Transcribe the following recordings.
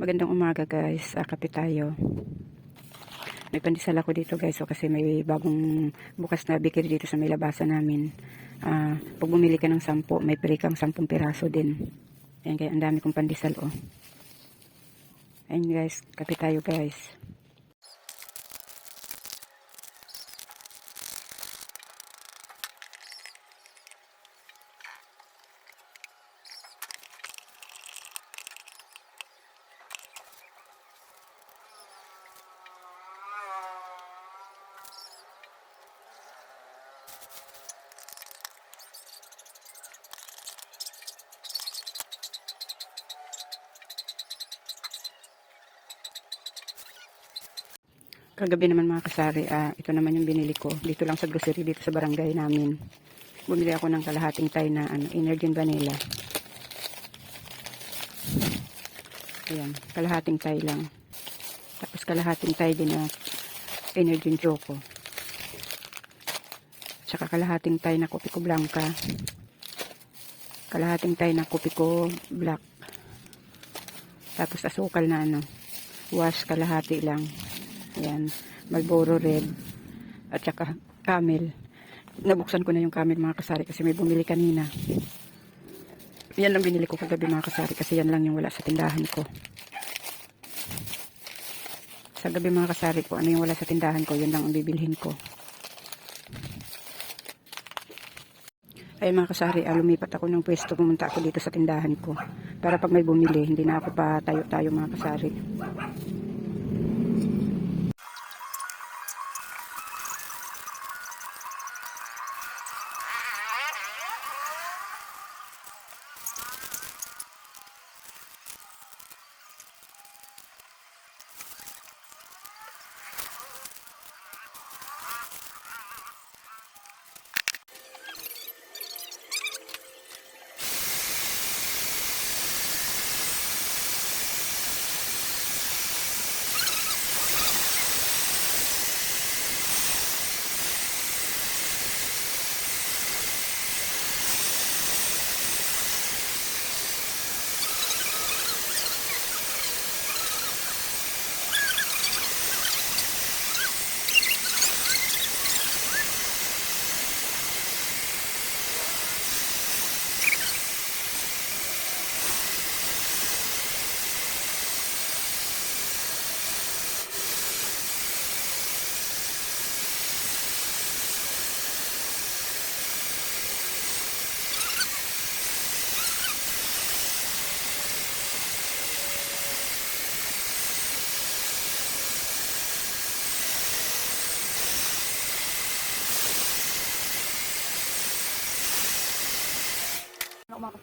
Magandang umaga guys. Kape tayo. May pandesal ako dito guys. So, kasi may bagong bukas na bakery dito sa may labasan namin. Ah, pag bumili ka ng sampo, may free kang sampung piraso din. Ayan kaya ang dami kong pandesal oh. Ayan guys. Kape tayo guys. Kagabi naman mga kasari, ah, ito naman yung binili ko. Dito lang sa grocery, dito sa barangay namin. Bumili ako ng kalahating tay na ano, Energin Vanilla. Ayan, kalahating tay lang. Tapos kalahating tay din na Energin Choco. Tsaka kalahating tay na Kopiko Blanca. Kalahating tay na Kopiko Black. Tapos asukal na ano, wash kalahati lang. Ayan, Marlboro Red at saka Camel. Nabuksan ko na yung Camel mga kasari kasi may bumili kanina. Yan lang binili ko kagabi mga kasari kasi yan lang yung wala sa tindahan ko. Sa gabi mga kasari ko, ano yung wala sa tindahan ko, yun lang ang bibilhin ko. Ay mga kasari, ah, lumipat ako ng pwesto, pumunta ako dito sa tindahan ko. Para pag may bumili, hindi na ako pa tayo-tayo mga kasari.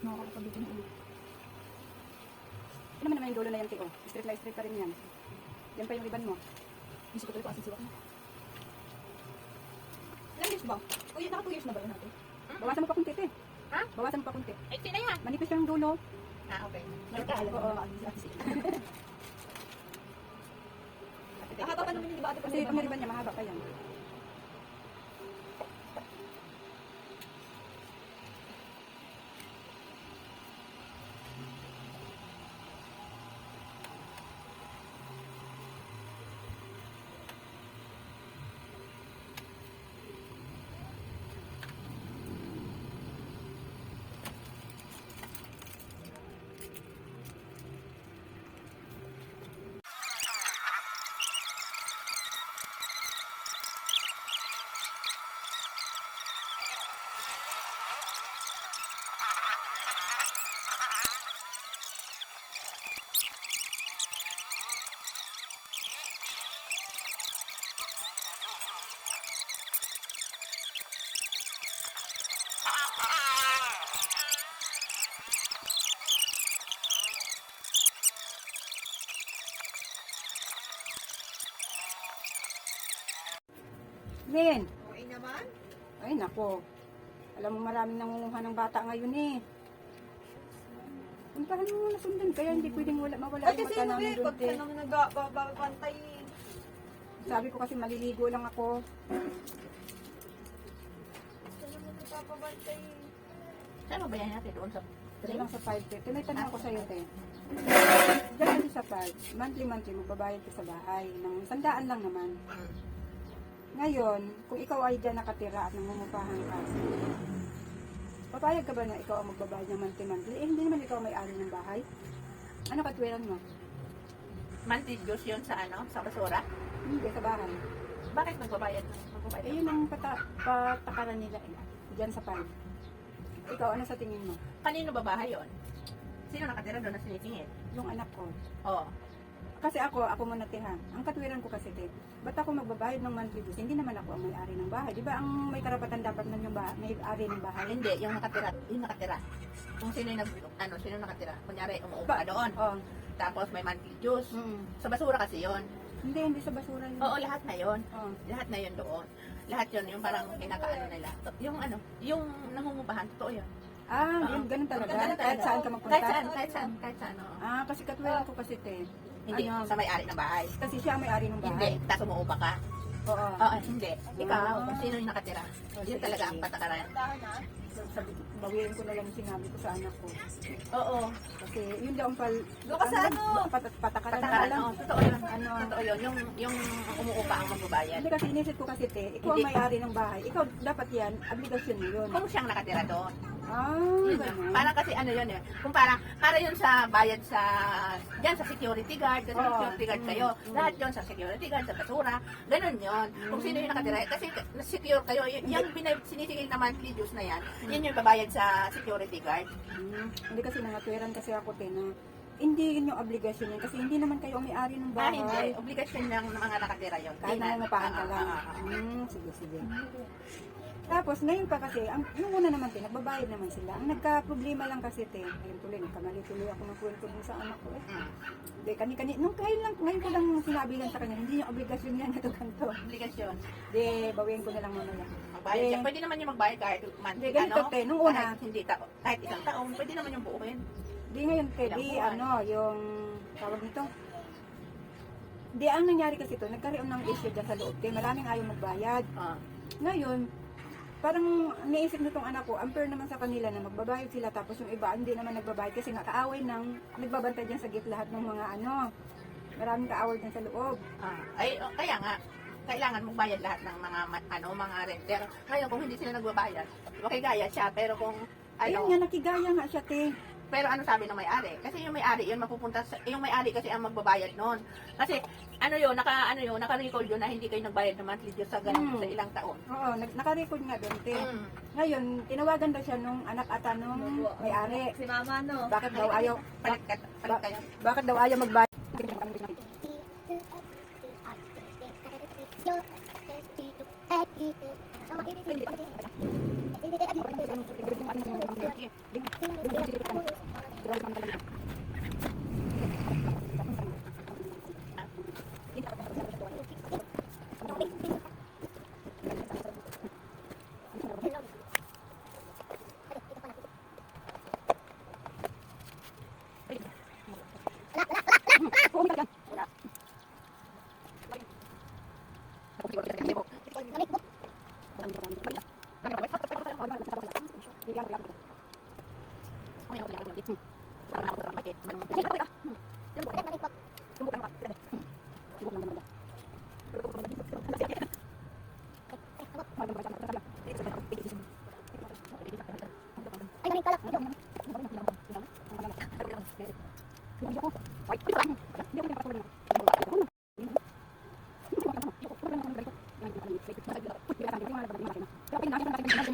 Na ulit. Ano naman naman yung dulo na yan, Tio? Straight na straight pa rin yan. Yan pa yung ribbon mo. Hindi ko tuloy ko asin siwak mo. Ilang years ba? O yun, naka 2 years na ba yun natin? Bawasan mo pa kunti, te. Ha? Bawasan mo pa kunti. Ay, sino yun? Manipis yung dulo. Ah, okay. Oo. Mahaba pa naman yung iba ate Kasi pag may ribbon niya, mahaba pa yan. Lin! Okay naman? Ay, nako. Alam mo maraming nangunguha ng bata ngayon eh. Puntahan mo muna sundan, kaya hindi pwedeng wala, mawala Ay, yung kasi mata ano namin eh, doon, pag te. ka nang nagbabantay eh. Sabi ko kasi maliligo lang ako. Gusto naman nagpapabantay eh. Saan mo ba yan natin? Doon sa Dali lang sa 5, te. Te, may tanong ako sa'yo, te. Diyan kasi sa 5. start, monthly-monthly magbabayad ka sa bahay ng sandaan lang naman. Ngayon, kung ikaw ay dyan nakatira at nangungupahan ka, papayag ka ba na ikaw ang magbabayad ng monthly-monthly? Eh, hindi naman ikaw may-ari ng bahay. Ano katwiran mo? Dues yun sa ano? Sa basura? Hindi, sa bahay. Bakit magbabayad? Magbabayad? Eh, yun ang pata patakaran nila eh. Diyan sa farm. Ikaw, ano sa tingin mo? Kanino ba bahay yun? Sino nakatira doon na sinisingit? Yung anak ko. Oo. Kasi ako, ako muna tira. Ang katwiran ko kasi, te, ba't ako magbabayad ng monthly dues? Hindi naman ako ang may-ari ng bahay. Di ba ang may karapatan dapat ng yung ba- may-ari ng bahay? Hindi, yung nakatira. Yung nakatira. Kung sino yung nag, ano, sino nakatira. Kunyari, umuupa doon. Oh. Tapos may monthly dues. Mm. Sa basura kasi yun. Hindi, hindi sa basura yun. Oo, lahat na yun. Oh. Lahat na yun doon. Lahat yun, yung parang kinakaano nila. Yung ano, yung nangungupahan, totoo yun. Ah, yun, ganun talaga. Ganun Kahit talaga. saan ka magpunta. Kahit saan, kahit saan, kahit saan. oo. Ah, kasi katwiran ko kasi, te. Hindi, Ano? sa may-ari ng bahay. Kasi siya ang may-ari ng Hindi, bahay. tapos umuupa ka. Oo. Oo, hindi. Ikaw, kung sino yung nakatira. Oh, Yun talaga ang patakaran. Sabi, bawiin ko na lang sinabi ko sa anak ko. Oo. Kasi yun daw ang pal... Doon ka sa ano? Pat, patakaran na Patakaran, lang. oo. Totoo yun. Ano? Totoo yun. Yung, yung umuupa ang magbabayad. Hindi kasi inisip ko kasi, te, ikaw ang Hindi. may-ari ng bahay. Ikaw, dapat yan, obligasyon mo yun. Kung siyang nakatira doon. Yun yun. ganun. Parang kasi ano yun eh. Kung parang, para yun sa bayad sa, dyan sa security guard, kasi Oo. security guard Mm, kayo. mm. Lahat yun sa security guard, sa basura. Ganun yun. Kung sino yung nakatira. Kasi secure kayo. Y- yung pinay- sinisigil na monthly dues na yan, yun yung babayad sa security guard. Hmm, Hindi kasi nangatwiran kasi ako, te, na hindi yun yung obligasyon yan. Kasi hindi naman kayo may-ari ng Ah, bahay. hindi. Obligasyon ng mga nakatira yun. Kahit Hindi na- nangungupahan ka ah, lang. ah, ah, ah. Hmm, sige, sige. Tapos, ngayon pa kasi, ang, nung una naman, te, nagbabayad naman sila. Ang nagka-problema lang kasi, te, ayun tuloy, nagkamali tuloy ako ng kwento dun sa anak ko. Eh. Hindi, kani-kani, nung ngayon lang, ngayon ko lang sinabi lang sa kanya, hindi yung obligasyon niya na ito ganito. Obligasyon. Di, bawiin ko na lang mamaya. Magbayad Eh, siya. Pwede naman yung magbayad kahit monthly. Hindi, ganito, te, nung una. Kahit, hindi ta kahit isang taon. Pwede naman yung buuin. Di ngayon, te, di, ano, yung, tawag nito, di, ang nangyari kasi to, nagkaroon ng issue dyan sa loob, te, maraming ayaw magbayad. Ah. Ngayon, parang naisip nitong anak ko, unfair naman sa kanila na magbabayad sila tapos yung iba hindi naman nagbabayad kasi nga kaaway ng nagbabantay dyan sa gate lahat ng mga ano, maraming kaaway dyan sa loob. Ah, ay, oh, kaya nga, kailangan magbayad lahat ng mga ano mga renter. Ngayon kung hindi sila nagbabayad, makigaya siya pero kung Ayun ano, nga, nakigaya nga siya, te. Pero ano sabi ng may-ari? Kasi yung may-ari, yun mapupunta sa yung may-ari kasi ang magbabayad noon. Kasi ano yun, naka ano yun, naka-record yun na hindi kayo nagbayad ng monthly dues sa ganun Hmm. sa ilang taon. Oo, naka-record nga doon, te. Mm. Ngayon, tinawagan daw siya nung anak ata nung may-ari. Si mama no. Bakit daw ayaw, Palit, ka, palit kayo. bakit daw ayaw magbayad?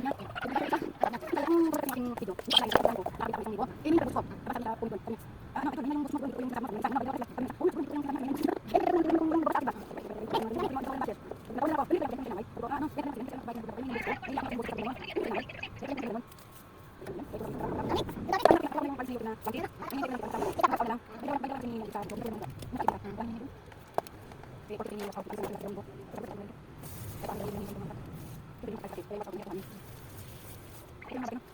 Ano? Thank you.